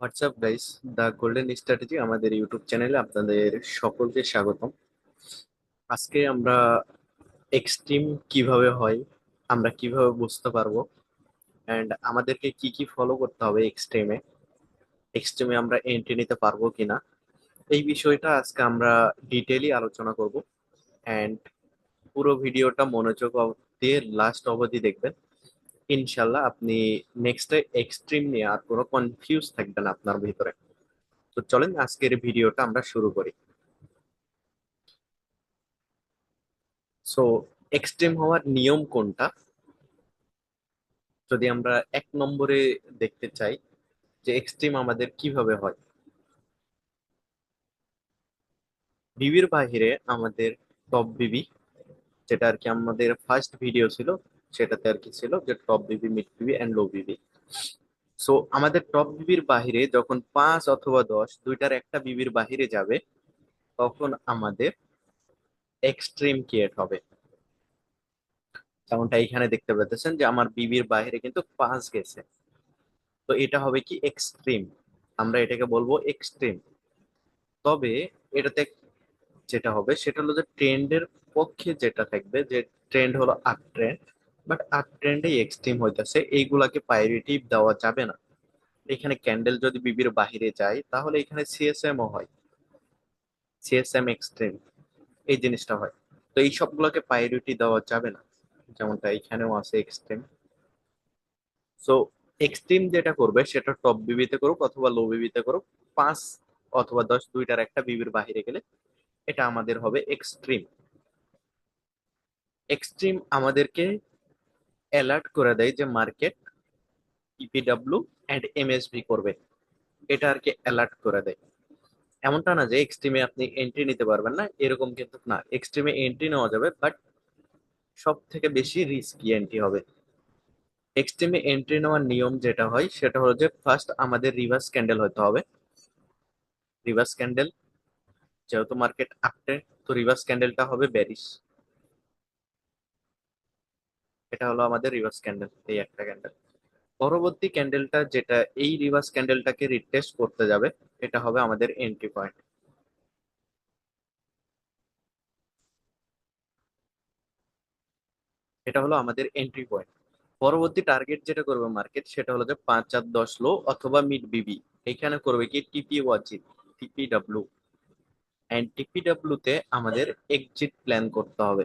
WhatsApp guys the golden strategy আমাদের YouTube চ্যানেলে আপনাদের সকলকে স্বাগতম। আজকে আমরা এক্সট্রিম কীভাবে হয়, আমরা কীভাবে বুঝতে পারব অ্যান্ড আমাদেরকে কি কি ফলো করতে হবে এক্সট্রিমে এক্সট্রিমে আমরা এন্ট্রি নিতে পারব কিনা, এই বিষয়টা আজকে আমরা ডিটেইলি আলোচনা করব অ্যান্ড পুরো ভিডিওটা মনোযোগ দিয়ে লাস্ট অবধি দেখবেন। ইনশাল্লাহ আপনি নেক্সট এক্সট্রিম নিয়ে আর কোনো কনফিউজ থাকবেন আপনার ভিতরে। তো চলেন আজকের ভিডিওটা আমরা শুরু করি। সো এক্সট্রিম হওয়ার নিয়ম কোনটা? যদি আমরা এক নম্বরে দেখতে চাই যে এক্সট্রিম আমাদের কীভাবে হয়। বিবির বাহিরে আমাদের টপ বিবি, যেটা আর কি আমাদের ফার্স্ট ভিডিও ছিল সেটাতে আর কি ছিল যে top Bibi mid Bibi and low Bibi so আমাদের টপ বিবির বাহিরে যখন পাঁচ অথবা দশ দুইটার একটা বিবির বাহিরে যাবে, তখন আমাদের এক্সট্রিম ক্রিয়েট হবে। যেমনটা এখানে দেখতে পাচ্ছেন যে আমার বিবির বাইরে কিন্তু পাঁচ গেছে। তো এটা হবে কি এক্সট্রিম আমরা এটাকে বলব এক্সট্রিম তবে এটাতে যেটা হবে সেটা হলো যে ট্রেন্ডের পক্ষে যেটা থাকবে যে ট্রেন্ড হলো আপ ট্রেন্ড বাট আপ ট্রেন্ডে এক্সট্রিম হইতেছে, এইগুলাকে প্রায়োরিটি দেওয়া যাবে না। এখানে ক্যান্ডেল যদি বিবির বাহিরে যায়, তাহলে এখানে সিএসএম ও হয়। সিএসএম এক্সট্রিম এই জিনিসটা হয়। তো এই সবগুলোকে প্রায়োরিটি দেওয়া যাবে না। যেমনটা এখানেও আছে এক্সট্রিম সো এক্সট্রিম যেটা করবে, সেটা টপ বিবিতে করুক অথবা লো বিবিতে করুক, পাঁচ অথবা দশ দুইটার একটা বিবির বাহিরে গেলে এটা আমাদের হবে এক্সট্রিম এক্সট্রিম আমাদেরকে অ্যালার্ট করে দেয় যে মার্কেট ইপিডাব্লিউ অ্যান্ড এমএসবি করবে। এটা আর কি অ্যালার্ট করে দেয়। এমনটা না যে এক্সট্রিমে আপনি এন্ট্রি নিতে পারবেন না, এরকম কিন্তু না। এক্সট্রিমে এন্ট্রি নেওয়া যাবে বাট সব থেকে বেশি রিস্কি এন্ট্রি হবে। এক্সট্রিমে এন্ট্রি নেওয়ার নিয়ম যেটা হয়, সেটা হলো যে ফার্স্ট আমাদের রিভার্স ক্যান্ডেল হতে হবে। রিভার্স ক্যান্ডেল যেহেতু মার্কেট আপটে তো রিভার্স ক্যান্ডেলটা হবে ব্যারিশ এটা হলো আমাদের রিভার্স ক্যান্ডেল এই একটা ক্যান্ডেল পরবর্তী ক্যান্ডেলটা যেটা, এই রিভার্স ক্যান্ডেলটাকে রিটেস্ট করতে যাবে, এটা হবে আমাদের এন্ট্রি পয়েন্ট এটা হলো আমাদের এন্ট্রি পয়েন্ট পরবর্তী টার্গেট যেটা করবে মার্কেট সেটা হলো যে পাঁচ চার দশ লো অথবা মিড বিবি এখানে করবে কি? টিপি ওয়াজি টিপি ডাব্লু অ্যান্ড টিপি তে আমাদের এক্সিট প্ল্যান করতে হবে।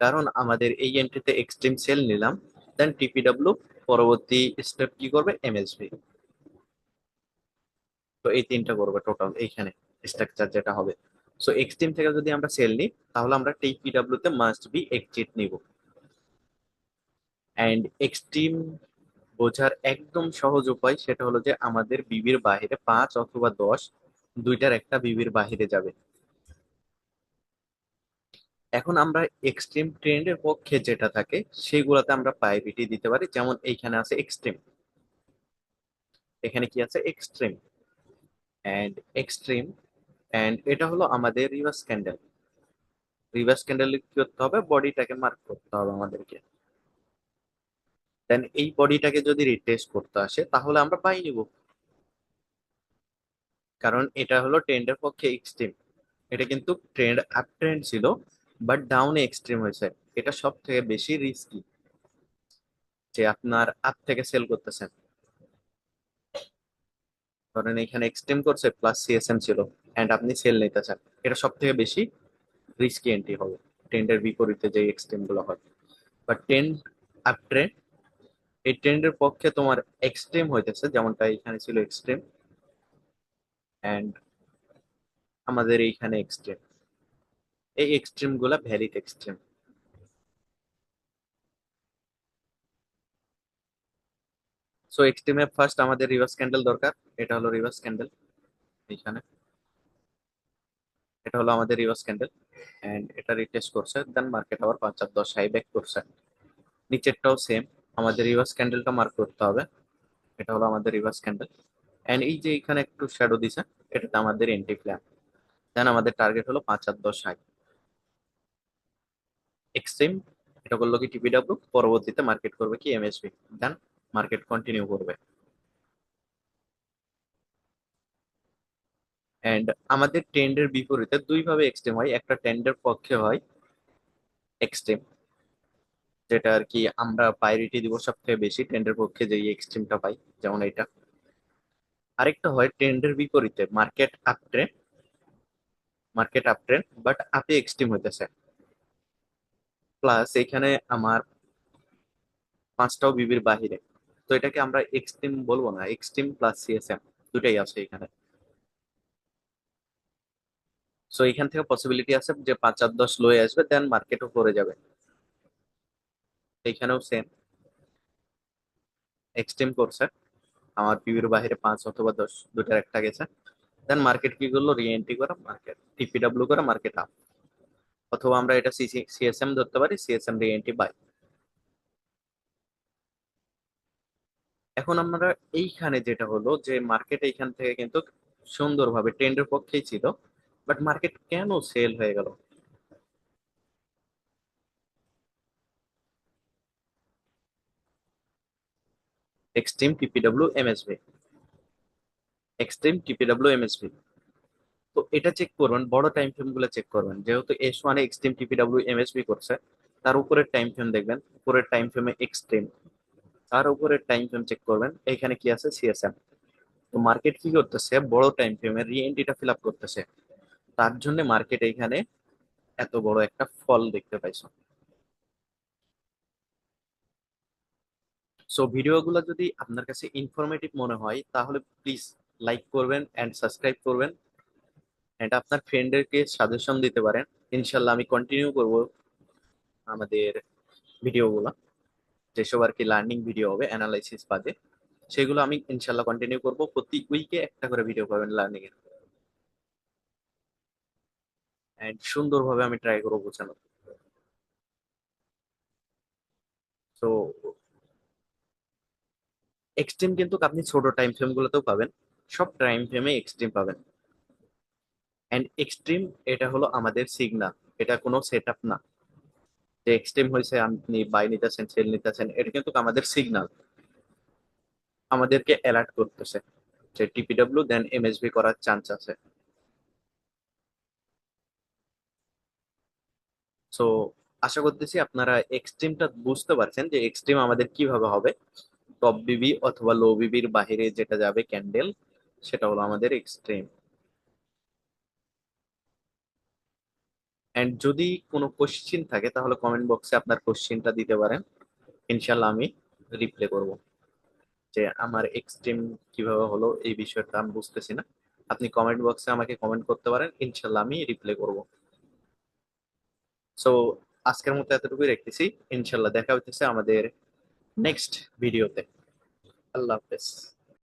কারণ আমাদের এই এন্ট্রিতে এক্সট্রিম সেল নিলাম দেন টিপি ডাব্লু পরবর্তী স্টেপ কি করবে? এমএসবি তো এই তিনটা করবে টোটাল এইখানে স্ট্রাকচার যেটা হবে। সো এক্সট্রিম থেকে যদি আমরা সেল নিই, তাহলে আমরা টিপি তে মাস্ট বি এক্সিট নিব। অ্যান্ড এক্সট্রিম বোঝার একদম সহজ উপায় সেটা হলো যে আমাদের বিবির বাহিরে পাঁচ অথবা দশ, দুইটার একটা বিবির বাহিরে যাবে। এখন আমরা এক্সট্রিম ট্রেন্ডের পক্ষে যেটা থাকে, সেগুলোতে আমরা প্রায়োরিটি দিতে পারি। যেমন এইখানে আছে এক্সট্রিম এখানে কি আছে? এক্সট্রিম অ্যান্ড এক্সট্রিম অ্যান্ড এটা হলো আমাদের রিভার্স ক্যান্ডেল রিভার্স ক্যান্ডেল কি করতে হবে? বডিটাকে মার্ক করতে হবে আমাদেরকে। দেন এই বডিটাকে যদি রিটেস্ট করতে আসে, তাহলে আমরা পাই নিব। কারণ এটা হলো ট্রেন্ডের পক্ষে এক্সট্রিম এটা কিন্তু ট্রেন্ড আপ ট্রেন্ড ছিল। বাট ডাউনে এক্সট্রিম হয়েছে। এটা সব থেকে বেশি রিস্কি যে আপনার আপ থেকে সেল করতেছেন। ধরেন এখানে এক্সট্রিম করছে প্লাস সিএসএম ছিল এন্ড আপনি সেল নিতে চান এটা সব থেকে বেশি রিস্কি এন্ট্রি হবে ট্রেন্ডের বিপরীতে যে এক্সট্রিমগুলো হয়। বাট ট্রেন্ড আপ ট্রেন্ড এই ট্রেন্ডের পক্ষে তোমার এক্সট্রিম হইতেছে, যেমনটা এখানে ছিল এক্সট্রিম অ্যান্ড আমাদের এইখানে এক্সট্রিম এই এক্সট্রিমগুলা ভ্যালিড এক্সট্রিম সো এক্সট্রিমে ফার্স্ট আমাদের রিভার্স ক্যান্ডেল দরকার, এটা হলো রিভার্স ক্যান্ডেল এইখানে। এটা হলো আমাদের রিভার্স ক্যান্ডেল এন্ড এটা রিটেস্ট করছে দেন মার্কেট আবার পাঁচ চার দশ হাই ব্যাক করছে। নিচেরটাও সেম আমাদের রিভার্স ক্যান্ডেলটা মার্ক করতে হবে। এটা হলো আমাদের রিভার্স ক্যান্ডেল এন্ড এই যে এখানে একটু শ্যাডো দিছে, এটাতে আমাদের এন্ট্রি প্ল্যান দেন আমাদের টার্গেট হলো পাঁচ আর দশ হাই এক্সট্রিম এটা করল কি টিপিডাব্লিউ পরবর্তীতে মার্কেট করবে কি এমএসবি দেন মার্কেট কন্টিনিউ করবে। এন্ড আমাদের ট্রেন্ডের বিপরীতে দুইভাবে এক্সট্রিম হয়, একটা ট্রেন্ডের পক্ষে হয় এক্সট্রিম যেটা আর কি আমরা প্রায়োরিটি দিব সব থেকে বেশি ট্রেন্ডের পক্ষে যে এক্সট্রিমটা পাই, যেমন এটা আরেকটা হয় ট্রেন্ডের বিপরীতে market up trend market up trend but আপে এক্সট্রিম হইতেছে। প্লাস এখানে আমার পাঁচটাও বিবির বাহিরে। তো এটাকে আমরা এক্সট্রিম বলব না এক্সট্রিম প্লাস সিএসএম দুটাই আছে এখানে। সো এখান থেকে পসিবিলিটি আছে যে পাঁচ আর দশ লোয়ে আসবে দেন মার্কেটও পড়ে যাবে। এখানেও সেম এক্সট্রিম করছে। আমার পিভির বাইরে পাঁচ অথবা দশ, দুটার একটা গেছে। দেন মার্কেট কি করল? রিএন্ট্রি করা মার্কেট টিপিডাব্লিউ করে মার্কেট আপ অথবা আমরা এটা সিএসএম ধরতে পারি সিএসএম রিএন্ট্রি বাই এখন আমরা এইখানে যেটা হলো যে মার্কেট এইখান থেকে কিন্তু সুন্দরভাবে ট্রেন্ডের পক্ষেই ছিল বাট মার্কেট কেন সেল হয়ে গেল? Extreme TPW MSB extreme TPW MSB তো এটা চেক করবেন, বড় টাইম ফ্রেমগুলো চেক করবেন। যেহেতু এস ওয়ানে এক্সট্রিম টিপিডব্লিউ এমএসবি করছে, তার উপরের টাইম ফ্রেম দেখবেন, উপরের টাইম ফ্রেমে এক্সট্রিম তার উপরের টাইম ফ্রেম চেক করবেন, এখানে কি আছে? সিএসএম তো মার্কেট কি করতেছে? বড় টাইম ফ্রেমে রিএন্ট্রিটা ফিল আপ করতেছে। তার জন্য মার্কেট এখানে এত বড় একটা ফল দেখতে পাইছো। সো ভিডিওগুলো যদি আপনার কাছে ইনফরমেটিভ মনে হয়, তাহলে প্লিজ লাইক করবেন অ্যান্ড সাবস্ক্রাইব করবেন। অ্যান্ড আপনার ফ্রেন্ডদেরকে সাজেশন দিতে পারেন। ইনশাল্লাহ আমি কন্টিনিউ করব আমাদের ভিডিওগুলো। যেসব আর কি লার্নিং ভিডিও হবে অ্যানালাইসিস বাদে। সেগুলো আমি ইনশাল্লাহ কন্টিনিউ করব। প্রতি উইকে একটা করে ভিডিও পাবেন লার্নিং এর। অ্যান্ড সুন্দরভাবে আমি ট্রাই করব বোঝানো তো এক্সট্রিম কিন্তু আপনি ছোট টাইম ফ্রেম গুলোতেও পাবেন। সব টাইম ফ্রেমে এক্সট্রিম পাবেন। অ্যান্ড এক্সট্রিম এটা হলো আমাদের সিগনাল এটা কোনো সেট আপ না। যে এক্সট্রিম হয়েছে আপনি বাই নিতেছেন সেল নিতেছেন, এটা কিন্তু আমাদের সিগনাল আমাদেরকে অ্যালার্ট করতেছে যে টিপিডব্লিউ দেন এমএসবি করার চান্স আছে। সো আশা করতেছি আপনারা এক্সট্রিমটা বুঝতে পারছেন যে এক্সট্রিম আমাদের কীভাবে হবে। টপ বিবি অথবা লো বিবির বাহিরে যেটা যাবে ক্যান্ডেল সেটা হলো আমাদের এক্সট্রিম এন্ড যদি কোনো কোশ্চিন থাকে, তাহলে কমেন্ট বক্সে আপনার কোশ্চিনটা দিতে পারেন। ইনশাল্লাহ আমি রিপ্লে করব। যে আমার এক্সট্রিম কীভাবে হলো এই বিষয়টা আমি বুঝতেছি না। আপনি কমেন্ট বক্সে আমাকে কমেন্ট করতে পারেন ইনশাল্লাহ আমি রিপ্লে করব। সো আজকের মতো এতটুকুই রাখতেছি। ইনশাল্লাহ দেখা হইতেছে আমাদের নেক্সট ভিডিওতে আল্লাহ হাফেজ।